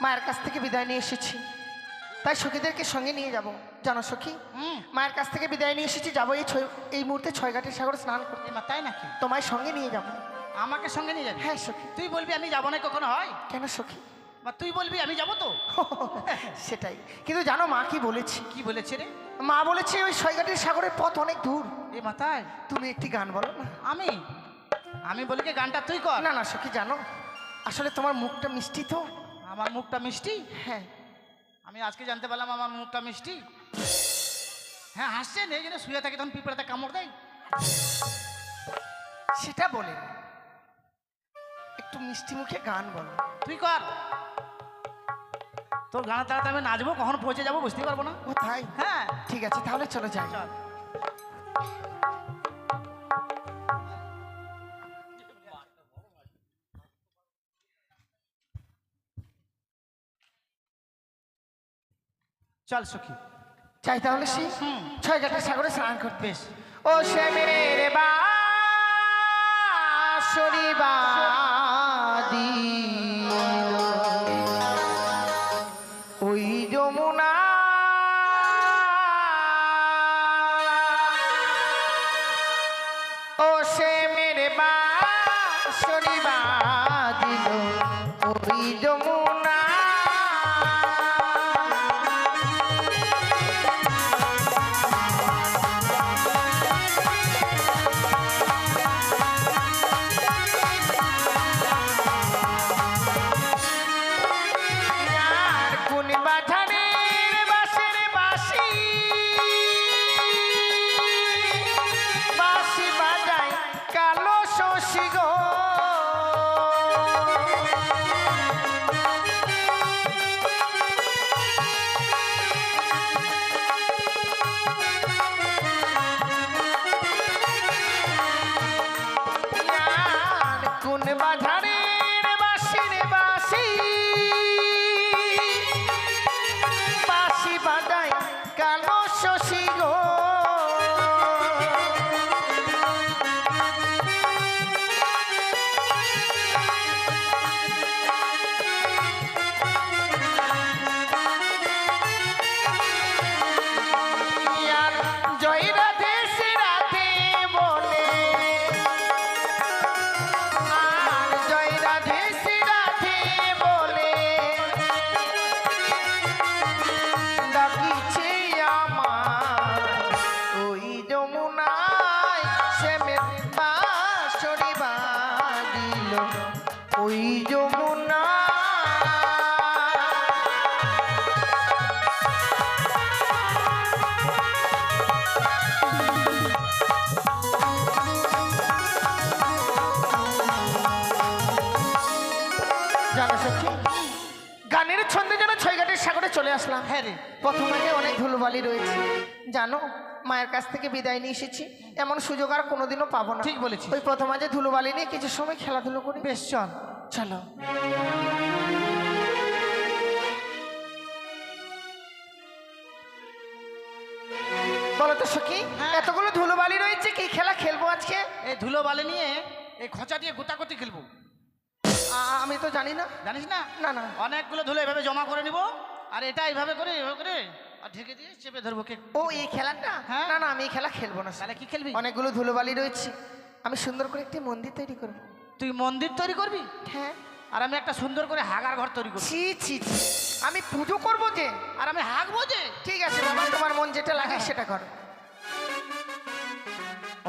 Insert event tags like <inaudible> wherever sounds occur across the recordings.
মায়ের কাছ থেকে বিদায় নিয়ে এসেছি। তাই সখীদেরকে সঙ্গে নিয়ে যাব। জানো সখী? হুম। মায়ের কাছ থেকে বিদায় নিয়ে এসেছি যাব এই ছয় এই মুহূর্তে ছয় ঘাটের সাগরে স্নান করতে। মা তাই নাকি? তোমায় সঙ্গে নিয়ে যাব। আমাকে সঙ্গে নিয়ে যাবি? হ্যাঁ সখী। তুই বলবি আমি যাব না কখনো হয়? কেন সখী? বা তুই বলবি আমি যাব তো? <laughs> সেটাই। কিন্তু জানো মা কি বলেছি? কি বলেছে রে? মা বলেছে ওই ছয় ঘাটের সাগরের পথ অনেক দূর। এ মাতায় তুমি একটি গান বলো না। আমি? আমি বলি গানটা তুই কর? না না সখী জানো। আসলে তোমার মুখটা মিষ্টি তো। আমার মুখটা মিষ্টি? হ্যাঁ। আমি আজকে জানতে পারলাম আমার মুখটা মিষ্টি। হ্যাঁ হাসছেন এই জন্য শুয়ে থাকে তখন পিঁপড়াতে কামড় দেয়। সেটা বলে একটু মিষ্টি মুখে গান বলো। তুই কর। তোর গানের তাড়াতে আমি নাচবো কখন পৌঁছে যাব বুঝতে পারব না। ও তাই? হ্যাঁ। ঠিক আছে তাহলে চলো যাই। চল। চল সখী চাই তাহলে সে। ছয় ঘাটের সাগরে স্নান করতে বেশ ও সে মেরে বা বাদিল। জানো মায়ের কাছ থেকে বিদায় নিয়ে এসেছি। এমন সুযোগ আর কোনোদিনও পাবো না। ঠিক বলেছি ওই প্রথম আগে ধুলোবালি নিয়ে কিছু সময় খেলাধুলো করি। বেশ চল। চলো। বলো তো সখী হ্যাঁ। এতগুলো ধুলোবালি রয়েছে কি খেলা খেলব আজকে? এই ধুলো বালি নিয়ে এই খোঁচা দিয়ে গোতাগতি খেলব। আমি তো জানি না। জানিস না? না না। অনেকগুলো ধুলো এভাবে জমা করে নিব আর এটা এইভাবে করে এভাবে করে। ঢেকে দিয়ে চেপে ধরবো কে ও এই খেলাটা? হ্যাঁ। না না আমি এই খেলা খেলব না তাহলে কি খেলবি? অনেকগুলো ধুলোবালি রয়েছে। আমি সুন্দর করে একটি মন্দির তৈরি করব। তুই মন্দির তৈরি করবি? হ্যাঁ। আর আমি একটা সুন্দর করে হাগার ঘর তৈরি করবি। ছি ছি ছি। আমি পুজো করব যে। আর আমি হাগবো যে? ঠিক আছে বাবা তোমার মন যেটা লাগে সেটা করো।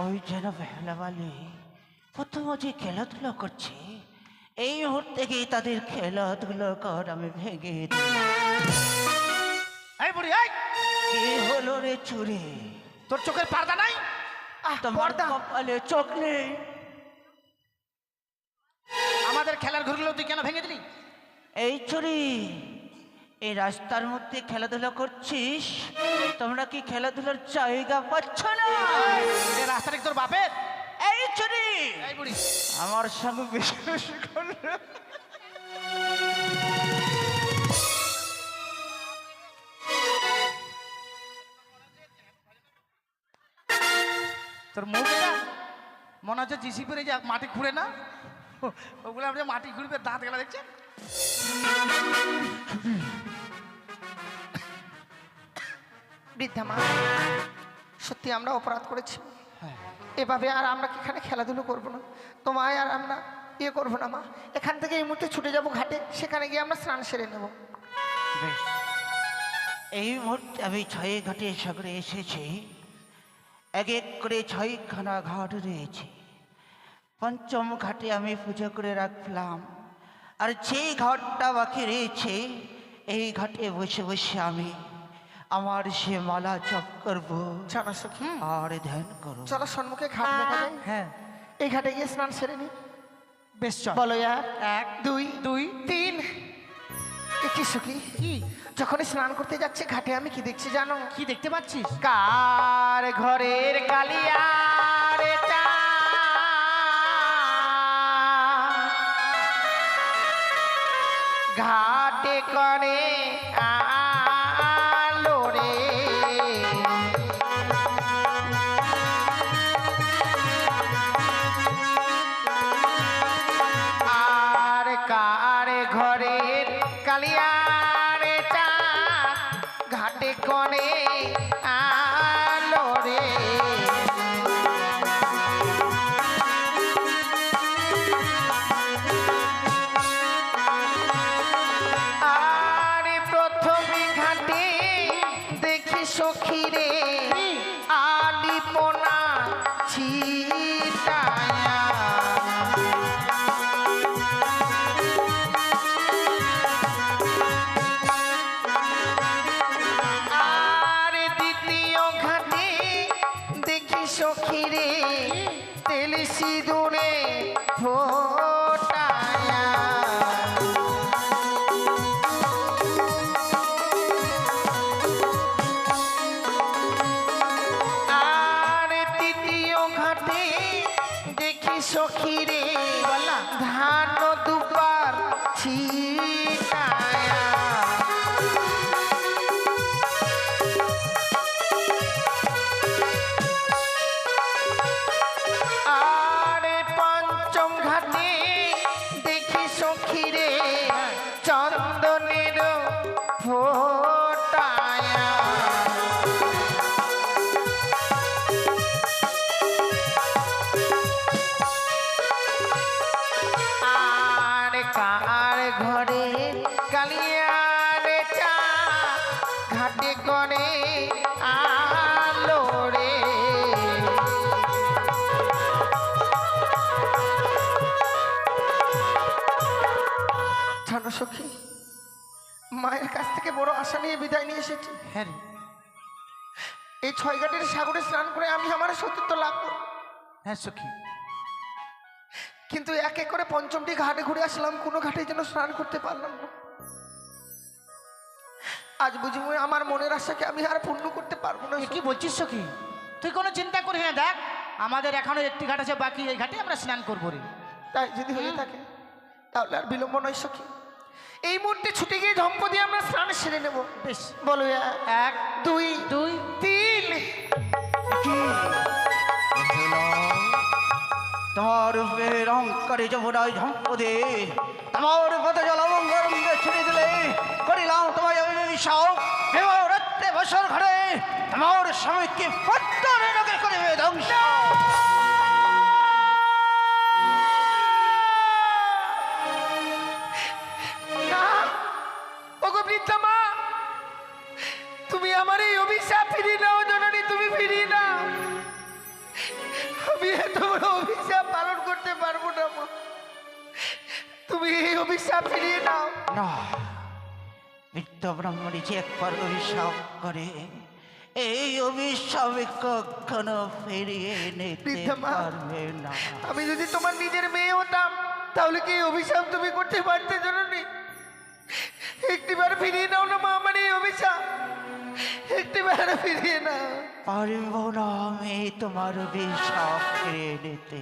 ওই যেন বেহলাবালি প্রথম যে খেলাধুলো করছে। এই মুহূর্তে গিয়ে তাদের খেলাধুলো কর আমি ভেঙে দিলাম। এই বুড়ি এই! কি হলো রে চুরি? তোর চোখের পর্দা নাই? তোমার পর্দা? কপালে চোখ নেই। আমাদের খেলার ঘরগুলো তুই কেন ভেঙে দিলি? এই চুরি এই রাস্তার মধ্যে খেলাধুলা করছিস? তোমরা কি খেলাধুলার জায়গা পাচ্ছ না? রাস্তাটা তোর বাপের। এই চুরি! এই বুড়ি। আমার সঙ্গে বিশ্বাস করো তোর মুখটা মনে হচ্ছে জিসি জিসিপির যে মাটি খুঁড়ে না? ওগুলো আপনি মাটি খুঁড়বে দাঁত গেলা দেখছে বৃদ্ধা মা সত্যি আমরা অপরাধ করেছি। হ্যাঁ। এভাবে আর আমরা এখানে খেলাধুলো করব না? তোমায় আর আমরা ইয়ে করব না মা। এখান থেকে এই মুহূর্তে ছুটে যাব ঘাটে সেখানে গিয়ে আমরা স্নান সেরে নেব। এই মুহূর্তে আমি ছয়ে ঘাটে সাগরে এসেছি। এক এক করে ছয়খানা ঘাট রয়েছে। পঞ্চম ঘাটে আমি পুজো করে রাখলাম। আর যে ঘাটটা বাকি রয়েছে এই ঘাটে বসে বসে আমি আমার সে মালা জপ করব। সখী। আর ধ্যান করব। চলো সম্মুখে ঘাট হ্যাঁ। এই ঘাটে গিয়ে স্নান সেরে নি। বেশ চল। বলো এক দুই দুই তিন। একটি সুখী? কি? যখন স্নান করতে যাচ্ছে ঘাটে আমি কি দেখছি জানো? কি দেখতে পাচ্ছিস? কার ঘরের কালিয়া ঘাটে করে সিঁদুরে ফোটায়া মায়ের কাছ থেকে বড় আশা নিয়ে বিদায় নিয়ে এসেছি। হ্যাঁ এই ছয় ঘাটের সাগরে স্নান করে আমি আমার সতীত্ব লাভ করব হ্যাঁ সখী। কিন্তু এক এক করে পঞ্চমটি ঘাটে ঘুরে আসলাম কোনো ঘাটে যেন স্নান করতে পারলাম না। আজ বুঝি আমার মনের আশাকে আমি আর পূর্ণ করতে পারব না কি বলছিস সখী? তুই কোনো চিন্তা করিস না দেখ আমাদের এখনও একটি ঘাট আছে বাকি এই ঘাটে আমরা স্নান করব রে। তাই যদি হয়ে থাকে তাহলে আর বিলম্ব নয় সখী। এই মুহূর্তে ছুটে গিয়ে ধম্প দিয়ে আমরা স্নান সেরে নেব। বেশ। বলো এক, দুই দুই। তিন। তোমার রূপের অঙ্কারে যমুনায় ঝম্পদে তোমার পথ জলমঙ্গলঙ্গে ছেড়ে দিলে করিলাম তোমায় অভিশাপ এবং রাত্রে বছর ঘরে তোমার স্বামীকে পত্তরে লোকে করিবে ধ্বংস। বৃদ্ধা মা তুমি আমার এই অভিশাপ ফিরিয়ে নাও জননী তুমি ফিরিয়ে নাও। আমি এত বড় অভিশাপ পালন করতে পারব না মা। তুমি এই অভিশাপ ফিরিয়ে নাও। না মৃত্য ব্রহ্মণি যে একবার অভিশাপ করে এই অভিশাপে কখনো ফিরিয়ে নিতে। পারবে না। আমি যদি তোমার নিজের মেয়ে হতাম তাহলে কি অভিশাপ তুমি করতে পারতে জননী? ফিরিয়ে না পারব না আমি তোমার অভিশাপ ফিরিয়ে নিতে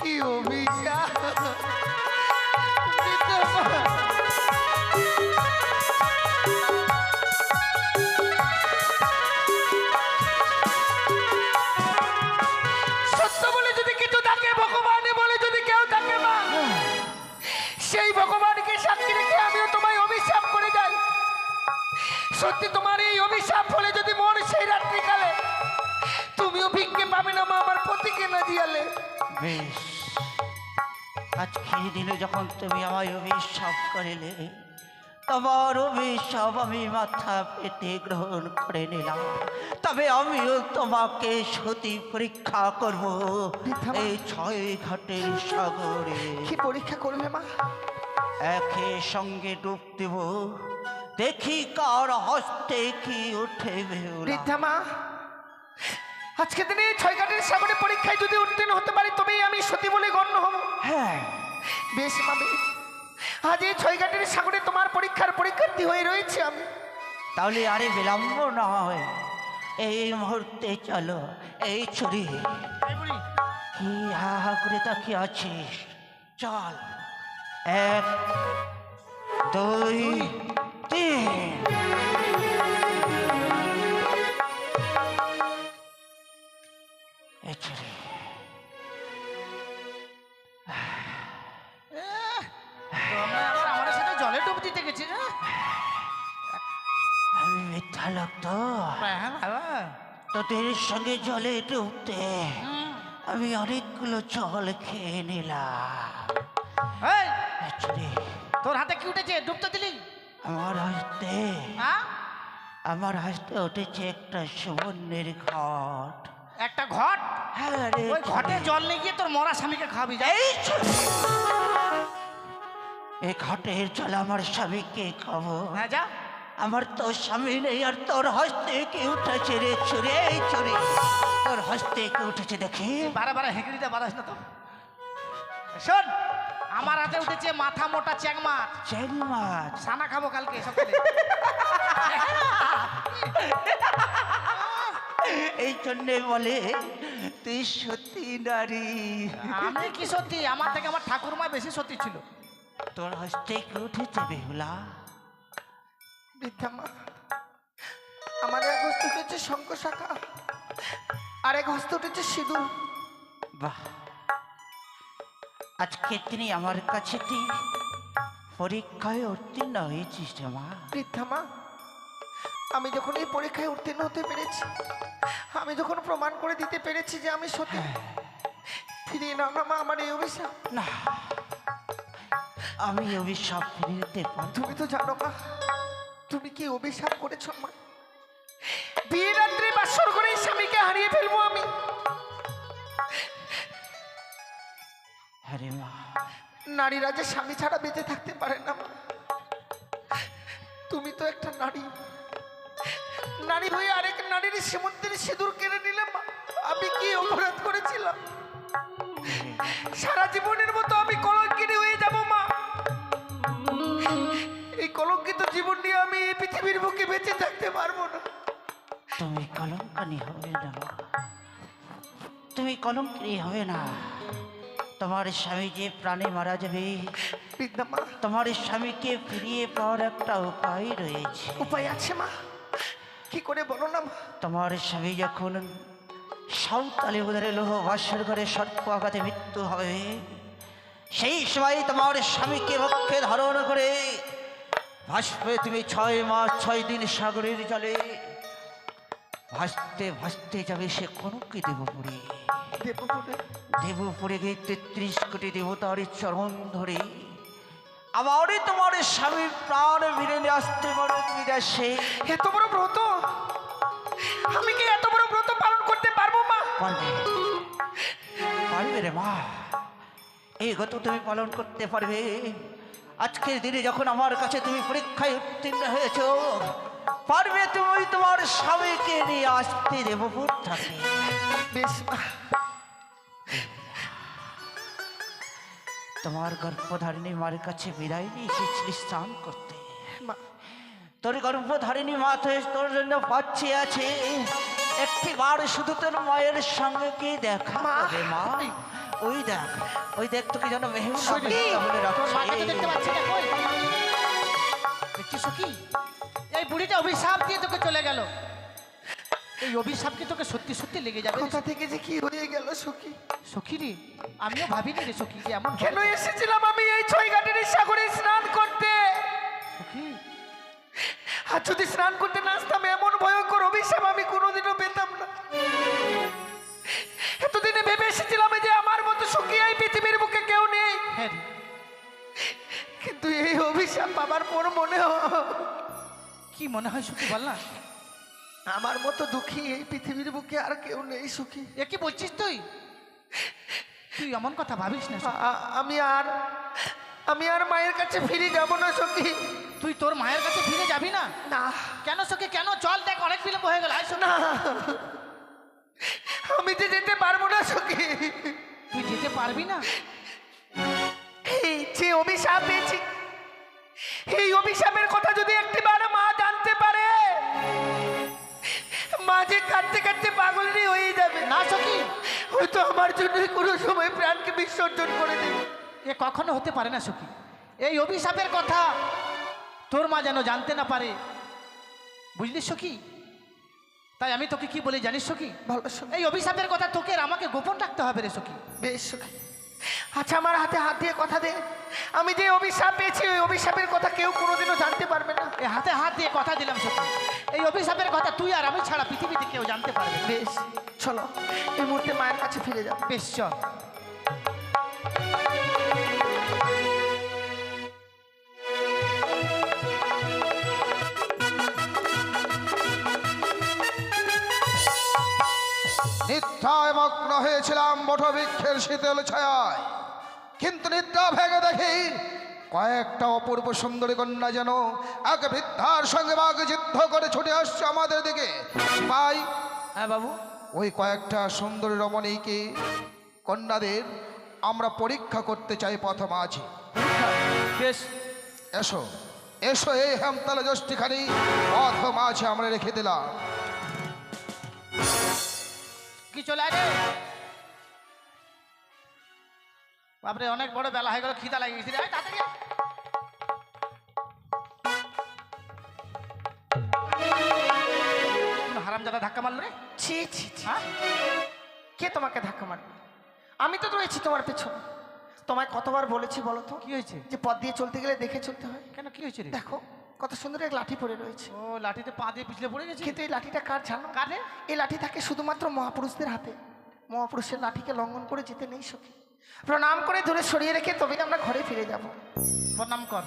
দিলেন কি বেশ। আজকের দিনে যখন তুমি আমায় অভিশাপ করিলে তোমার অভিশাপ আমি মাথা পেতে গ্রহণ করে নিলাম। তবে আমিও তোমাকে সতী পরীক্ষা করব। এই ছয় ঘাটের সাগরে। কি পরীক্ষা করবে মা? একে সঙ্গে ডুব দেব। দেখি কার হস্তে কি উঠে বৃদ্ধা মা আজকে দিনে ছয় ঘাটের সাগরে পরীক্ষায় যদি উত্তীর্ণ হতে পারি তবেই আমি সতী বলে গণ্য হব। হ্যাঁ। বেশ মা বেশ। আজ এই ছয় ঘাটের সাগরে তোমার পরীক্ষার পরীক্ষার্থী হয়ে রয়েছে আমি। তাহলে আরে বিলম্ব না হয়। এই মুহূর্তে চলো এই ছুরি। কি হা হা করে তাকিয়ে আছিস? চল। এক দুই তিন। তোমরা আমার সাথে জলে ডুব দিতে গেছে না? আমি মিথ্যা লাগতো হ্যাঁ বাবা তোদের সঙ্গে জলে ডুবতে আমি অনেকগুলো জল খেয়ে নিলাম। তোর হাতে কি উঠেছে? ডুবতে দিলি। আমার হাসতে হ্যাঁ? আমার হাসতে উঠেছে একটা সুবর্ণের ঘট। একটা ঘট। হ্যাঁ রে ওই ঘটে জল নিয়ে গিয়ে তোর মরা স্বামীকে খাবি যা। এই ঘটের জল আমার স্বামীকে খাব। হ্যাঁ যা। আমার তো স্বামী নেই আর তোর হস্তে কি উঠেছে রে ছুরি এই ছুরি। তোর হস্তে কি উঠেছে দেখি। বারে বারে হেঁকড়িতে বাড়াস না তো। শোন আমার হাতে উঠেছে মাথা মোটা চ্যাং মাছ। চেন মাছ? সানা খাব কালকে সকালে। <laughs> এই জন্যে বলে তুই সত্যি নারী। আমি কি সত্যি আমার থেকে আমার ঠাকুরমা বেশি সত্যি ছিল। তোর হস্তে কি উঠেছে বেহুলা। বৃদ্ধা মা আমার এক হস্ত উঠেছে শঙ্খ শাখা আর এক হস্ত উঠেছে সিঁদুর। বাহ। আজকে তিনি আমার কাছে তুই পরীক্ষায় উত্তীর্ণ হয়েছিস মা। বৃদ্ধা মা আমি যখন এই পরীক্ষায় উত্তীর্ণ হতে পেরেছি আমি যখন প্রমাণ করে দিতে পেরেছি যে আমি সত্যি ফিরিয়ে নাও না মা আমার এই অভিশাপ। না আমি অভিশাপ ফিরিয়ে পারব তুমি তো জানো মা তুমি কি অভিশাপ করেছ মা? বিয়ে রাত্রে বাসর করে স্বামীকে হারিয়ে ফেলব আমি। হ্যাঁ রে মা। নারীরা যে স্বামী ছাড়া বেঁচে থাকতে পারে না মা তুমি তো একটা নারী। নারী হয়ে আরেক নারীর সীমন্তের সিঁদুর কেড়ে নিলে মা আমি কি অপরাধ করেছিলাম? সারা জীবনের মতো আমি কলঙ্কিনী হয়ে যাব মা। এই কলঙ্কিত জীবন নিয়ে আমি এই পৃথিবীর বুকে বেঁচে থাকতে পারব না। তুমি কলঙ্কানি হবে না। তুমি কলঙ্কিনী হবে না। তোমার স্বামী যে প্রাণে মারা যাবে তোমার স্বামীকে ফিরিয়ে পাওয়ার একটা উপায় রয়েছে। উপায় আছে মা। কি করে বলো না মা? তোমার স্বামী যখন সাঁওতালি উদারে লোহ বাসর ঘরে সর্প আঘাতে মৃত্যু হবে সেই সময় তোমার স্বামীকে পক্ষে ধারণ করে ভাসবে তুমি ছয় মাস ছয় দিন সাগরের জলে। ভাসতে ভাসতে যাবে সে কনককে দেবপুরে। দেবপুরে? দেবপুরে গিয়ে তেত্রিশ কোটি দেবতার চরণ ধরে আমারই তোমার স্বামীর প্রাণ ফিরে নিয়ে আসতে পারো তুমি দেশে। এত বড় ব্রত? আমি কি এত বড় ব্রত পালন করতে পারব, মা? পারবে রে, মা। এই গত তুমি পালন করতে পারবে। আজকের দিনে যখন আমার কাছে তুমি পরীক্ষায় উত্তীর্ণ হয়েছ, পারবে তুমি তোমার স্বামীকে নিয়ে আসতে দেবপুর থাকে তোমার গর্ভধারিণী মার কাছে বিদায় নিয়ে এসেছিলি স্নান করতে। তোর গর্ভধারিণী মা তো তোর জন্য পাচ্ছে আছে একটি বার শুধু তোর মায়ের সঙ্গে কি দেখা মা। মা ওই দেখ ওই দেখ তোকে যেন মেহের সখী, এই বুড়িটা অভিশাপ দিয়ে তোকে চলে গেল এই অভিশাপ কি তোকে সত্যি সত্যি লেগে যাবে কোথা থেকে যে কি হয়ে গেল সখী সখী রে আমিও ভাবিনি রে সখী যে এমন হবে। কেন এসেছিলাম আমি এই ছয় ঘাটের সাগরে স্নান করতে সখী আর যদি স্নান করতে না আসতাম এমন ভয়ঙ্কর অভিশাপ আমি কোনোদিনও পেতাম না। এতদিনে ভেবে এসেছিলাম যে আমার মতো সুখী এই পৃথিবীর বুকে কেউ নেই। হ্যাঁ কিন্তু এই অভিশাপ পাবার পর মনে কি মনে হয় সখী বল না আমার মতো দুঃখী এই পৃথিবীর বুকে আর কেউ নেই সুখী। এ কি বলছিস তুই? তুই এমন কথা ভাবিস না আমি আর আমি আর মায়ের কাছে ফিরে যাব না সখী। তুই তোর মায়ের কাছে ফিরে যাবি না? না। কেন সখী? কেন? চল দেখ অনেক বিলম্ব হয়ে গেল আয়। না। আমি যে যেতে পারব না সখী। তুই যেতে পারবি না? যে অভিশাপ পেয়েছি এই অভিশাপের কথা যদি একটিবার মা জানতে পারে মা যে কাঁদতে কাঁদতে পাগলেরই হয়ে যাবে। না সখী। হয়তো আমার জন্য কোনো সময় প্রাণকে বিসর্জন করে দেবে। এ কখনো হতে পারে না সখী। এই অভিশাপের কথা তোর মা যেন জানতে না পারে। বুঝলি সখী? তাই আমি তোকে কি বলি জানিস সখী? ভালো এই অভিশাপের কথা তোকে আর আমাকে গোপন রাখতে হবে রে সখী। বেশ সখী। আচ্ছা আমার হাতে হাত দিয়ে কথা দে। আমি যে অভিশাপ পেয়েছি ওই অভিশাপের কথা কেউ কোনোদিনও জানতে পারবে না। এই হাতে হাত দিয়ে কথা দিলাম সখী। এই অভিশাপের কথা তুই আর আমি ছাড়া পৃথিবীতে কেউ জানতে পারবে না। বেশ চলো। এই মুহূর্তে মায়ের কাছে ফিরে যাও। বেশ চল। নিদ্রায় মগ্ন হয়েছিলাম বটবৃক্ষের শীতল ছায়ায়। কিন্তু নিদ্রা ভেঙে দেখি কয়েকটা অপূর্ব সুন্দরী কন্যা যেন এক বৃদ্ধার সঙ্গে বাঘ যুদ্ধ করে ছুটে আসছে আমাদের দিকে। ভাই হ্যাঁ বাবু। ওই কয়েকটা সুন্দরী রমণীকে কন্যাদের আমরা পরীক্ষা করতে চাই প্রথম আছে। বেশ। এসো এসো এই হেমতলা যষ্টিখানি প্রথম আছে আমরা রেখে দিলাম। কি চলে আয় রে বাপরে অনেক বড় বেলা হয়ে গেল খিদা লাগিয়ে গেছে তাড়াতাড়ি হারামজাদা ধাক্কা মারলো রে? ছি ছি ছি। হ্যাঁ? কে তোমাকে ধাক্কা মারবে আমি তো রয়েছি তোমার পেছনে। তোমায় কতবার বলেছি বলো তো? কি হয়েছে? যে পথ দিয়ে চলতে গেলে দেখে চলতে হয়। কেন কি হয়েছে দেখো কত সুন্দর এক লাঠি পড়ে রয়েছে। ও লাঠিতে পা দিয়ে পিছলে পড়ে গেছে? কিন্তু এই লাঠিটা কার জানো? কাটে এই লাঠি থাকে শুধুমাত্র মহাপুরুষদের হাতে। মহাপুরুষের লাঠিকে লঙ্ঘন করে যেতে নেই সখী। প্রণাম করে দূরে সরিয়ে রেখে তবে আমরা ঘরে ফিরে যাব। প্রণাম কর।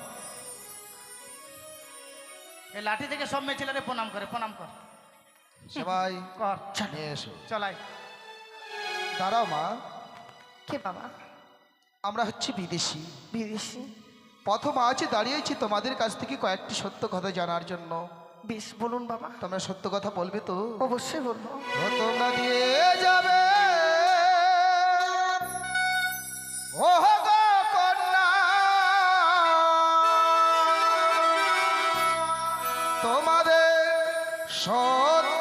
এই লাঠি থেকে সব মেয়ে ছেলেরে প্রণাম করে প্রণাম কর। সবাই কর। নিয়ে এসো। চলাই। দাঁড়াও মা। কে বাবা? আমরা হচ্ছে বিদেশি। বিদেশি। প্রথম আজ দাঁড়িয়েছি তোমাদের কাছ থেকে কয়েকটি সত্য কথা জানার জন্য। বেশ বলুন বাবা। তোমরা সত্য কথা বলবে তো? অবশ্যই বলব। তোমরা দিয়ে যাবে। তোমাদের সত্য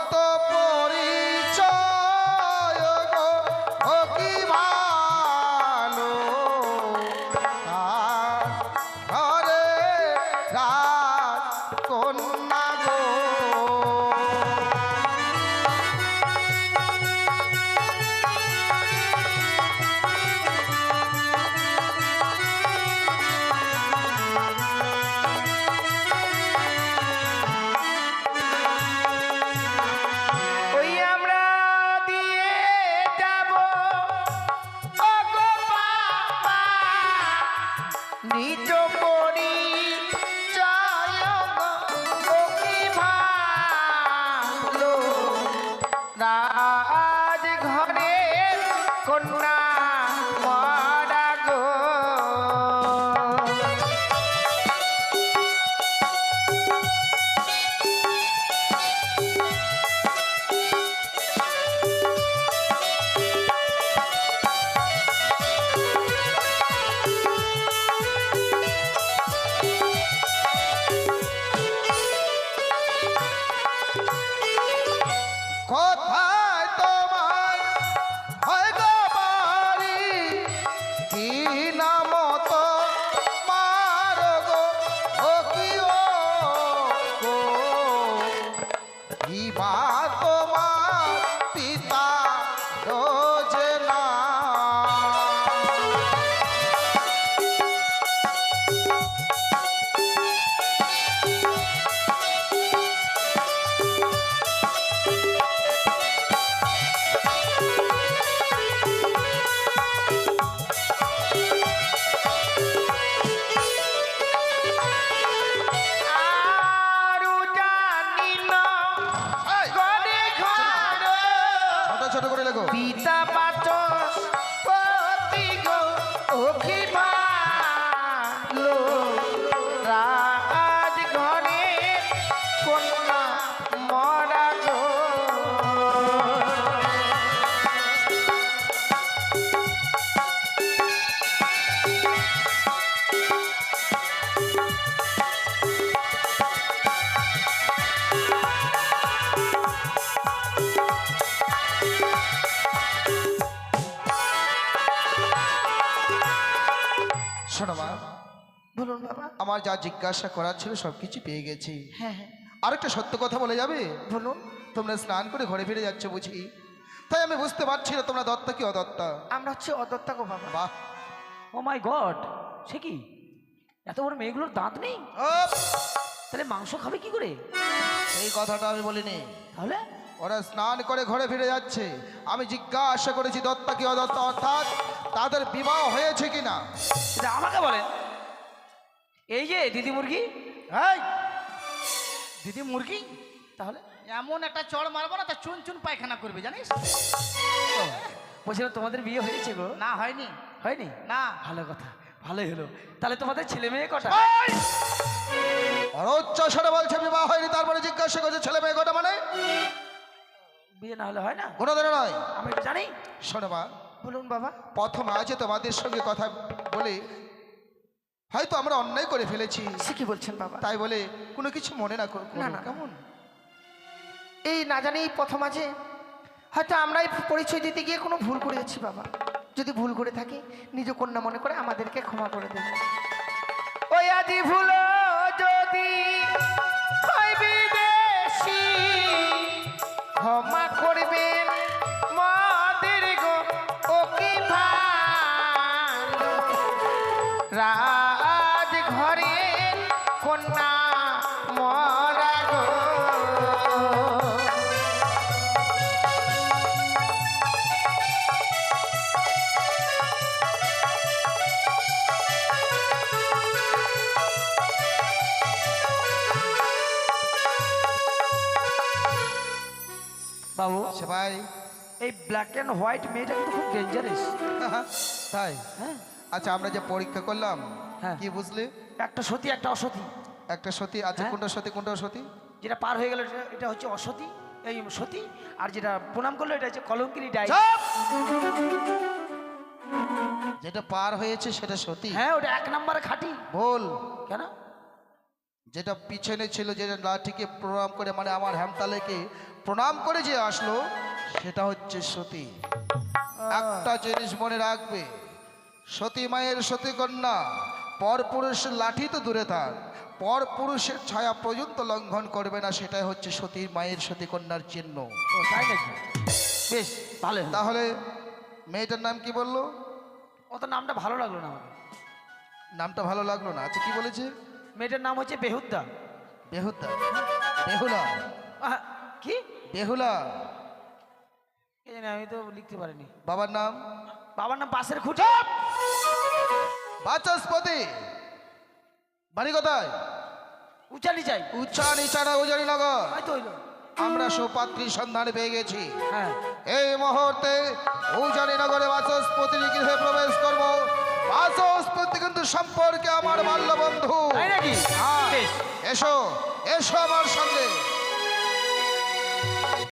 শোনো মা বলুন বাবা। আমার যা জিজ্ঞাসা করার ছিল সব কিছু পেয়ে গেছি। হ্যাঁ হ্যাঁ। আরেকটা সত্য কথা বলে যাবে? বলুন। তোমরা স্নান করে ঘরে ফিরে যাচ্ছ বুঝি? তাই আমি বুঝতে পারছি না তোমরা দত্তা কি অদত্তা। আমরা হচ্ছে অদত্তা গো বাবা। বাহ। ও মাই গড সে কি? এত বড় মেয়েগুলোর দাঁত নেই! তাহলে মাংস খাবে কি করে? এই কথাটা আমি বলিনি। তাহলে? ওরা স্নান করে ঘরে ফিরে যাচ্ছে। আমি জিজ্ঞাসা করেছি দত্তা কি অদত্তা? অর্থাৎ তাদের বিবাহ হয়েছে কিনা? এটা আমাকে বলেন। এই যে দিদি মুরগি। হ্যাঁ দিদি মুরগি? তাহলে? এমন একটা চড় মারবো না তা চুন চুন পায়খানা করবে জানিস? বলছিলাম তোমাদের বিয়ে হয়েছে গো। না হয়নি। হয়নি? না। ভালো কথা ভালোই হলো। তাহলে তোমাদের ছেলে মেয়ে কটা? আর উচ্চস্বরে বলছে বিবাহ হয়নি তারপরে জিজ্ঞাসা করছে ছেলে মেয়ে কটা মানে? বিয়ে না হলে হয় না? কোনোদিনও নয়। আমি এটা জানি। শোনো মা বলুন বাবা। প্রথম আজ তোমাদের সঙ্গে কথা বলে হয়তো আমরা অন্যায় করে ফেলেছি। সে কি বলছেন বাবা? তাই বলে কোনো কিছু মনে না করো না, না। কেমন? এই না জানি প্রথম আছে হয়তো আমরাই পরিচয় দিতে গিয়ে কোনো ভুল করেছি বাবা। যদি ভুল করে থাকি নিজ কন্যা মনে করে আমাদেরকে ক্ষমা করে দেবে। ওই আদি ভুল সে ভাই। এই ব্ল্যাক অ্যান্ড হোয়াইট মেয়েটা কিন্তু খুব ডেঞ্জারাস <laughs> তাই? হ্যাঁ। আচ্ছা আমরা যে পরীক্ষা করলাম হ্যাঁ। কি বুঝলে? একটা সতী একটা অসতী। একটা সতী? আচ্ছা হ্যাঁ। কোনটা সতী কোনটা সতী যেটা পার হয়ে গেল এটা- এটা হচ্ছে অসতী এই সতী আর যেটা প্রণাম করল এটা হচ্ছে কলঙ্কিনী ডাই। যেটা পার হয়েছে সেটা সতী। হ্যাঁ ওটা এক নাম্বার খাটি। বল। কেন? যেটা পিছনে ছিল যেটা লাঠিকে প্রণাম করে মানে আমার হ্যামতালেকে প্রণাম করে যে আসলো সেটা হচ্ছে সতী। একটা জিনিস মনে রাখবে সতী মায়ের সতী কন্যা পরপুরুষের লাঠি তো দূরে থাক পরপুরুষের ছায়া পর্যন্ত লঙ্ঘন করবে না সেটাই হচ্ছে সতীর মায়ের সতী কন্যার চিহ্ন। ও তাই নাকি? বেশ ভালো তাহলে মেয়েটার নাম কি বলল? অত নামটা ভালো লাগল না নামটা ভালো লাগল না। আচ্ছা কি বলেছে? মেয়েটার নাম হচ্ছে বেহুদ্দা বেহুদা? বেহুলা? কি? বেহুলা? কে জানি আমি তো লিখতে পারিনি। বাবার নাম? বাবার নাম পাশের খুঁটি। বাচস্পতি। বাড়ি কোথায়? উচালি চাই। উচ্চা নিচানা উজানি নগর। আমরা সুপাত্রী সন্ধান পেয়ে গেছি। হ্যাঁ। এই মুহূর্তে উজানি নগরে বাচস্পতি গৃহে প্রবেশ করব। বাচস্পতি কিন্তু সম্পর্কে আমার বাল্য বন্ধু হ্যাঁ। এসো এসো আমার সঙ্গে।